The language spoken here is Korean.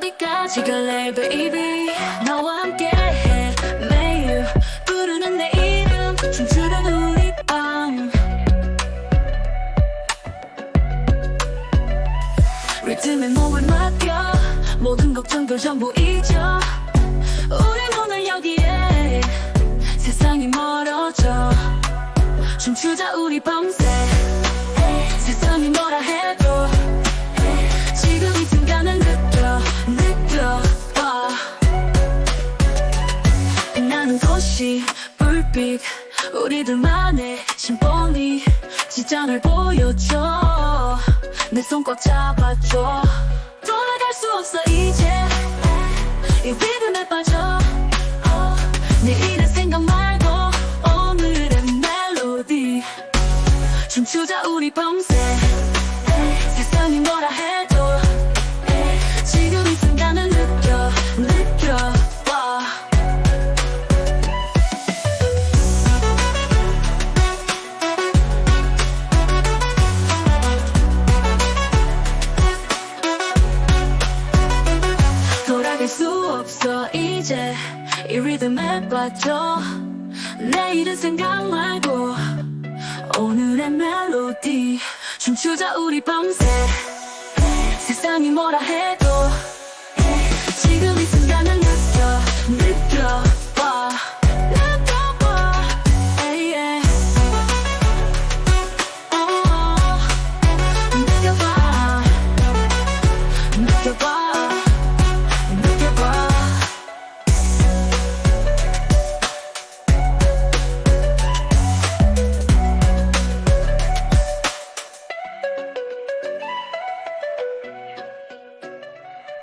어디까지 갈래 baby? 너와 함께해. 매일 부르는 내 이름 춤추는 우리 밤. 리듬에 몸을 맡겨. 모든 걱정들 전부 잊어. 우린 오늘 여기에 세상이 멀어져. 춤추자 우리 밤새 도시 불빛 우리들만의 심포니 지장을 보여줘. 내 손 꽉 잡아줘. 돌아갈 수 없어 이제. 이 리듬에 빠져. 내일의 생각 말고 오늘의 멜로디. 춤추자 우리 밤새 없어 이제. 이 리듬에 빠져 내일은 생각 말고. 오늘의 멜로디. 춤추자 우리 밤새. 세상이 뭐라 해도